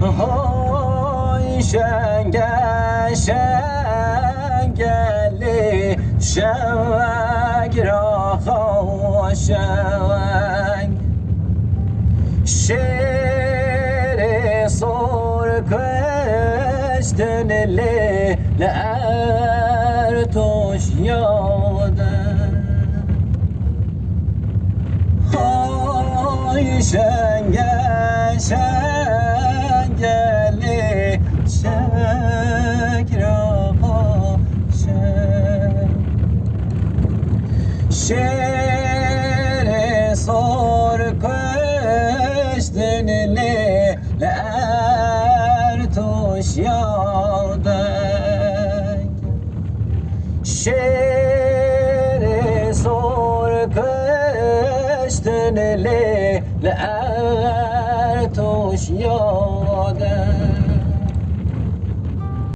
Hay şenge şengeli şevek raha şevek Şeri sor kıştın li ler tuş yağdı şenge şengeli Şere sor köştünli lertuş yağdek Şere sor köştünli lertuş yağdek